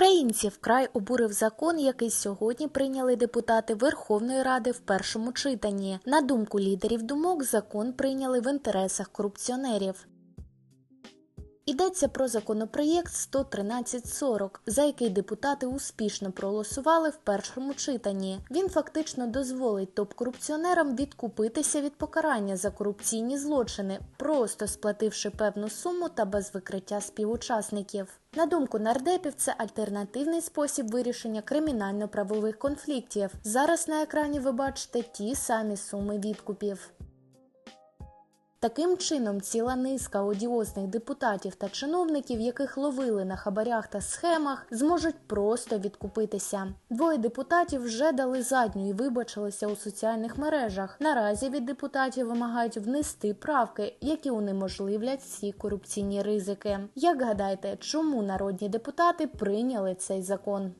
Українців вкрай обурив закон, який сьогодні прийняли депутати Верховної Ради в першому читанні. На думку лідерів думок, закон прийняли в інтересах корупціонерів. Йдеться про законопроєкт 11340, за який депутати успішно проголосували в першому читанні. Він фактично дозволить топ-корупціонерам відкупитися від покарання за корупційні злочини, просто сплативши певну суму та без викриття співучасників. На думку нардепів, це альтернативний спосіб вирішення кримінально-правових конфліктів. Зараз на екрані ви бачите ті самі суми відкупів. Таким чином, ціла низка одіозних депутатів та чиновників, яких ловили на хабарях та схемах, зможуть просто відкупитися. Двоє депутатів вже дали задню і вибачилися у соціальних мережах. Наразі від депутатів вимагають внести правки, які унеможливлять всі корупційні ризики. Як гадаєте, чому народні депутати прийняли цей закон?